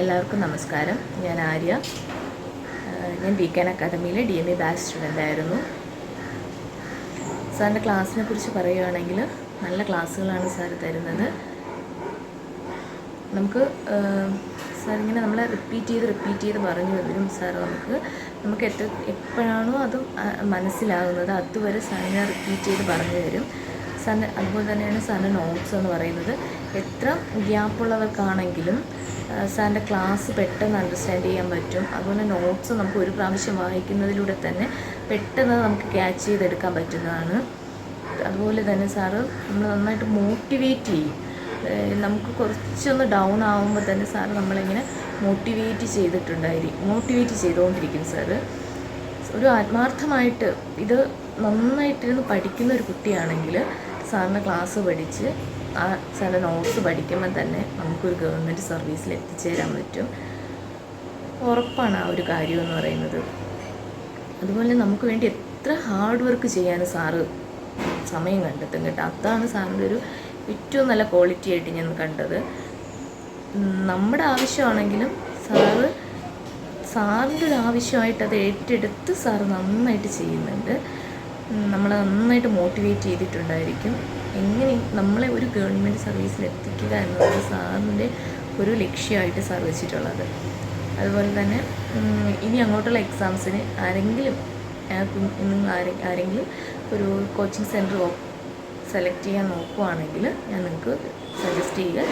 എല്ലാവർക്കും നമസ്കാരം. ഞാൻ ആര്യ. ഞാൻ B can അക്കാദമിയിലെ D M A batch student ആയിരുന്നു. സാറിന്റെ ക്ലാസ്സിനെ കുറിച്ച് പറയുകയാണെങ്കിൽ നല്ല ക്ലാസ്സുകളാണ് സാർ തരുന്നത്. നമുക്ക് സാർ ഇങ്ങനെ നമ്മളെ റിപ്പീറ്റ് ചെയ്ത് റിപ്പീറ്റ് ചെയ്ത് പറഞ്ഞു തരും സാർ നമുക്ക്. നമുക്ക് എത്ര എപ്പോഴാണോ അത് മനസ്സിലാകുന്നത് അതുവരെ സാറിനെ റിപ്പീറ്റ് ചെയ്ത് പറഞ്ഞു തരും. സാറിന് അതുപോലെ തന്നെയാണ് സാറിന്റെ നോട്ട്സ് എന്ന് പറയുന്നത്. എത്ര ഗ്യാപ്പുള്ളവർക്കാണെങ്കിലും സാറിന്റെ ക്ലാസ് പെട്ടെന്ന് അണ്ടർസ്റ്റാൻഡ് ചെയ്യാൻ പറ്റും. അതുപോലെ നോട്ട്സ് നമുക്ക് ഒരു പ്രാവശ്യം വായിക്കുന്നതിലൂടെ തന്നെ പെട്ടെന്ന് നമുക്ക് ക്യാച്ച് ചെയ്തെടുക്കാൻ പറ്റുന്നതാണ്. അതുപോലെ തന്നെ സാറ് നമ്മൾ നന്നായിട്ട് മോട്ടിവേറ്റ് ചെയ്യും. നമുക്ക് കുറച്ചൊന്ന് ഡൗൺ ആകുമ്പോൾ തന്നെ സാറ് നമ്മളിങ്ങനെ മോട്ടിവേറ്റ് ചെയ്തിട്ടുണ്ടായിരിക്കും മോട്ടിവേറ്റ് ചെയ്തുകൊണ്ടിരിക്കും സാറ്. ഒരു ആത്മാർത്ഥമായിട്ട് ഇത് നന്നായിട്ടിരുന്ന് പഠിക്കുന്ന ഒരു കുട്ടിയാണെങ്കിൽ സാറിന്റെ ക്ലാസ് പഠിച്ച് ആ സാറിന്റെ നോട്ട്സ് പഠിക്കുമ്പോൾ തന്നെ നമുക്കൊരു ഗവൺമെന്റ് സർവീസിൽ എത്തിച്ചേരാൻ പറ്റും. ഉറപ്പാണ് ആ ഒരു കാര്യം എന്ന് പറയുന്നത്. അതുപോലെ നമുക്ക് വേണ്ടി എത്ര ഹാർഡ് വർക്ക് ചെയ്യാൻ സാറ് സമയം കണ്ടെത്തും കേട്ടോ. അതാണ് സാറിന്റെ ഒരു ഏറ്റവും നല്ല ക്വാളിറ്റി ആയിട്ട് ഞാൻ കണ്ടത്. നമ്മുടെ ആവശ്യമാണെങ്കിലും സാറ് സാറിന്റെ ഒരു ആവശ്യമായിട്ട് അത് ഏറ്റെടുത്ത് സാറ് നന്നായിട്ട് ചെയ്യുന്നുണ്ട്. നമ്മളെ നന്നായിട്ട് മോട്ടിവേറ്റ് ചെയ്തിട്ടുണ്ടായിരിക്കും. എങ്ങനെ നമ്മളെ ഒരു ഗവൺമെന്റ് സർവീസിൽ എത്തിക്കുക എന്നുള്ളത് സാറിന്റെ ഒരു ലക്ഷ്യമായിട്ട് സാർ വെച്ചിട്ടുള്ളത്. അതുപോലെ തന്നെ ഇനി അങ്ങോട്ടുള്ള എക്സാംസിന് ആരെങ്കിലും നിങ്ങൾ ആരെ ആരെങ്കിലും ഒരു കോച്ചിങ് സെന്റർ സെലക്ട് ചെയ്യാൻ നോക്കുവാണെങ്കിൽ ഞാൻ നിങ്ങൾക്ക് സജസ്റ്റ് ചെയ്യുക.